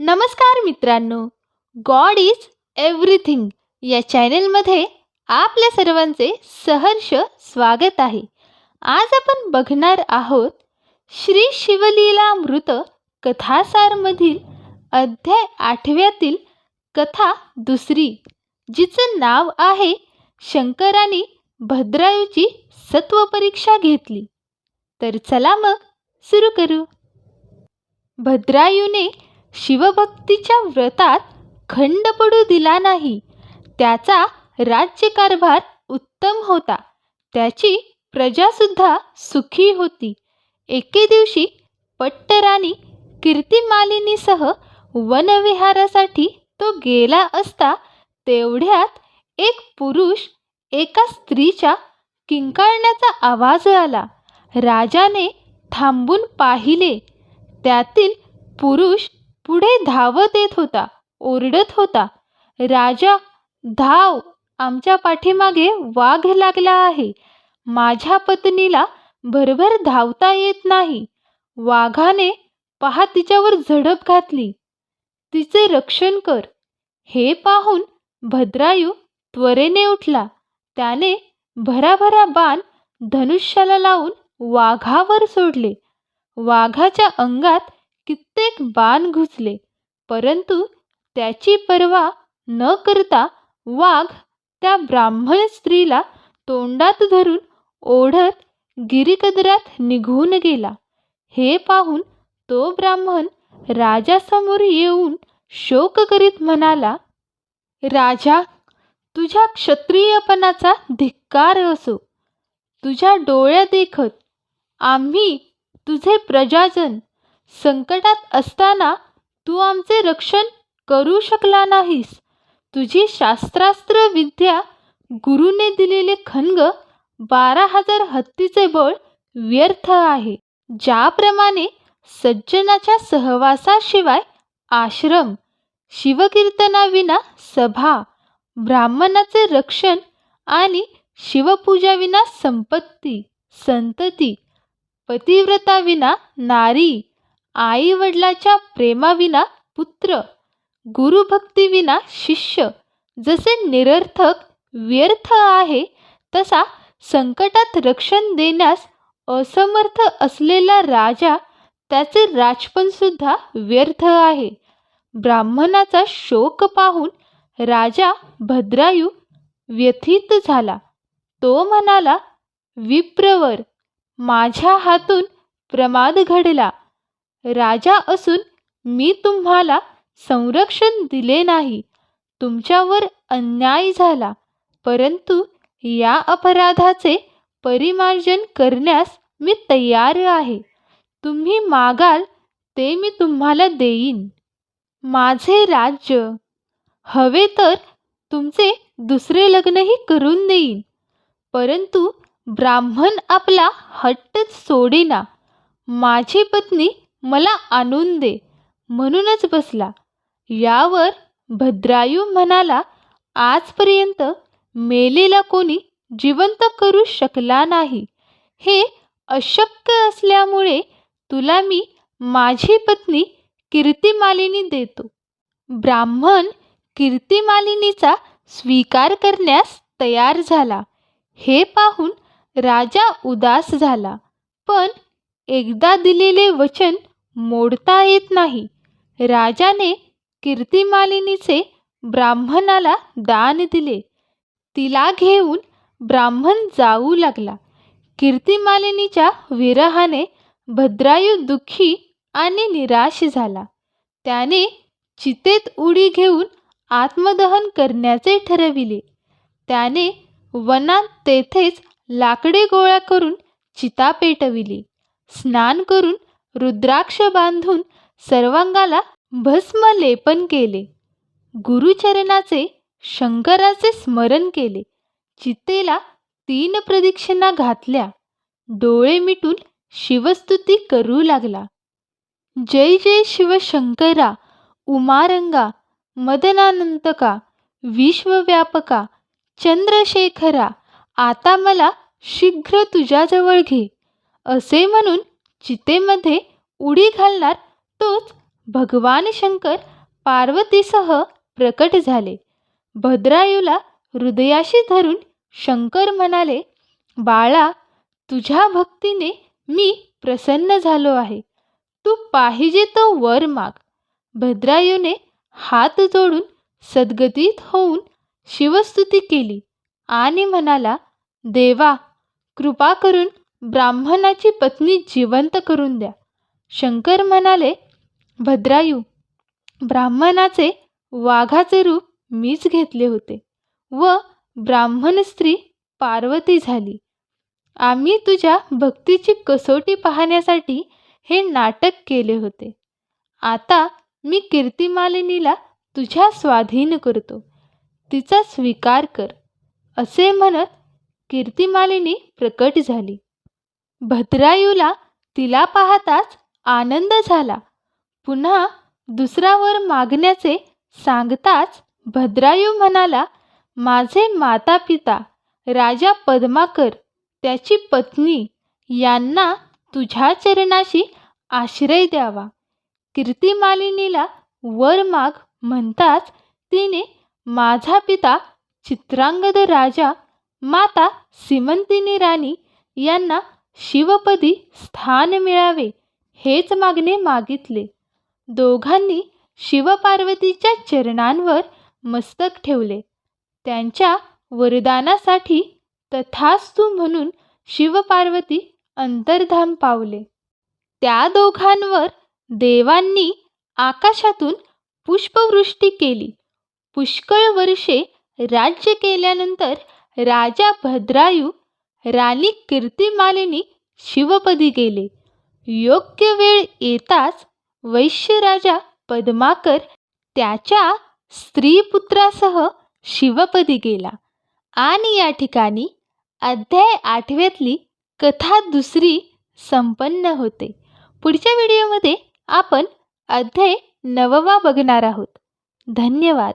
नमस्कार मित्रांनो. God is everything या चॅनेलमध्ये आपल्या सर्वांचे सहर्ष स्वागत आहे. आज आपण बघणार आहोत श्री शिवलीलामृत कथासारमधील अध्याय आठव्यातील कथा दुसरी जिचं नाव आहे शंकराने भद्रायूची सत्वपरीक्षा घेतली. तर चला मग सुरू करू. भद्रायूने शिवभक्तीच्या व्रतात खंड पडू दिला नाही. त्याचा राज्यकारभार उत्तम होता. त्याची प्रजासुद्धा सुखी होती. एके दिवशी पट्टराणी कीर्तिमालिनीसह वनविहारासाठी तो गेला असता तेवढ्यात एक पुरुष एका स्त्रीच्या किंकाळण्याचा आवाज आला. राजाने थांबून पाहिले. त्यातील पुरुष पुढे धावत येत होता ओरडत होता राजा धाव आमच्या पाठीमागे वाघ लागला आहे. माझ्या पत्नीला भरभर धावता येत नाही. वाघाने पहा तिच्यावर झडप घातली. तिचे रक्षण कर. हे पाहून भद्रायू त्वरेने उठला. त्याने भराभरा बाण धनुष्याला लावून वाघावर सोडले. वाघाच्या अंगात कित्येक बाण घुसले. परंतु त्याची पर्वा न करता वाघ त्या ब्राह्मण स्त्रीला तोंडात धरून ओढत गिरिकदरात निघून गेला. हे पाहून तो ब्राह्मण राजासमोर येऊन शोक करीत म्हणाला राजा तुझ्या क्षत्रियपणाचा धिक्कार असो. तुझ्या डोळ्या देखत आम्ही तुझे प्रजाजन संकटात असताना तू आमचे रक्षण करू शकला नाहीस. तुझी शास्त्रास्त्र विद्या गुरुने दिलेले खनग बारा हजार हत्तीचे बळ व्यर्थ आहे ज्याप्रमाणे सज्जनाच्या सहवासाशिवाय आश्रम शिवकीर्तनाविना सभा ब्राह्मणाचे रक्षण आणि शिवपूजाविना संपत्ती संतती पतिव्रताविना नारी आई वडिलाच्या प्रेमाविना पुत्र गुरुभक्तीविना शिष्य जसे निरर्थक व्यर्थ आहे तसा संकटात रक्षण देण्यास असमर्थ असलेला राजा त्याचे राजपणसुद्धा व्यर्थ आहे. ब्राह्मणाचा शोक पाहून राजा भद्रायू व्यथित झाला. तो म्हणाला विप्रवर माझ्या हातून प्रमाद घडला. राजा असून मी तुम्हाला संरक्षण दिले नाही. तुमच्यावर अन्याय झाला. परंतु या अपराधाचे परिमार्जन करण्यास मी तयार आहे. तुम्ही मागाल ते मी तुम्हाला देईन. माझे राज्य. हवे तर तुमचे दुसरे लग्नही करून देईन. परंतु ब्राह्मण आपला हट्टच सोडेना. माझी पत्नी मला आणून दे. म्हणूनच बसला. यावर भद्रायू म्हणाला आजपर्यंत मेलेला कोणी जिवंत करू शकला नाही. हे अशक्य असल्यामुळे तुला मी माझी पत्नी कीर्तिमालिनी देतो. ब्राह्मण कीर्तिमालिनीचा स्वीकार करण्यास तयार झाला. हे पाहून राजा उदास झाला. पण एकदा दिलेले वचन मोडता येत नाही. राजाने कीर्तिमालिनीचे ब्राह्मणाला दान दिले. तिला घेऊन ब्राह्मण जाऊ लागला. कीर्तिमालिनीच्या विरहाने भद्रायू दुःखी आणि निराश झाला. त्याने चितेत उडी घेऊन आत्मदहन करण्याचे ठरविले. त्याने वनात तेथेच लाकडे गोळा करून चिता पेटविली. स्नान करून रुद्राक्ष बांधून सर्वांगाला भस्म लेपन केले. गुरुचरणाचे शंकराचे स्मरण केले. चितेला तीन प्रदक्षिणा घातल्या. डोळे मिटून शिवस्तुती करू लागला. जय जय शिवशंकरा उमारंगा मदनानंतका विश्वव्यापका चंद्रशेखरा आता मला शीघ्र तुझ्याजवळ घे असे म्हणून चितेमध्ये उडी घालणार तोच भगवान शंकर पार्वतीसह प्रकट झाले. भद्रायूला हृदयाशी धरून शंकर म्हणाले बाळा तुझ्या भक्तीने मी प्रसन्न झालो आहे. तू पाहिजे तो वर माग. भद्रायूने हात जोडून सद्गतीत होऊन शिवस्तुती केली आणि म्हणाला देवा कृपा करून ब्राह्मणाची पत्नी जिवंत करून द्या. शंकर म्हणाले भद्रायू ब्राह्मणाचे वाघाचे रूप मीच घेतले होते व ब्राह्मण स्त्री पार्वती झाली. आम्ही तुझ्या भक्तीची कसोटी पाहण्यासाठी हे नाटक केले होते. आता मी कीर्तिमालिनीला तुझ्या स्वाधीन करतो. तिचा स्वीकार कर. असे म्हणत कीर्तिमालिनी प्रकट झाली. भद्रायूला तिला पाहताच आनंद झाला. पुन्हा दुसरा वर मागण्याचे सांगताच भद्रायू म्हणाला माझे माता पिता राजा पद्माकर त्याची पत्नी यांना तुझ्या चरणाशी आश्रय द्यावा. कीर्तिमालिनीला वर माग म्हणताच तिने माझा पिता चित्रांगद राजा माता सिमंतिनी राणी यांना शिवपदी स्थान मिळावे हेच मागणे मागितले. दोघांनी शिवपार्वतीच्या चरणांवर मस्तक ठेवले. त्यांच्या वरदानासाठी तथास्तु म्हणून शिवपार्वती अंतर्धाम पावले. त्या दोघांवर देवांनी आकाशातून पुष्पवृष्टी केली. पुष्कळ वर्षे राज्य केल्यानंतर राजा भद्रायू राणी कीर्तिमालिनी शिवपदी गेले. योग्य वेळ येताच वैश्य राजा पद्माकर त्याच्या स्त्रीपुत्रासह शिवपदी गेला. आणि या ठिकाणी अध्याय आठव्यातली कथा दुसरी संपन्न होते. पुढच्या व्हिडिओमध्ये आपण अध्याय नववा बघणार आहोत. धन्यवाद.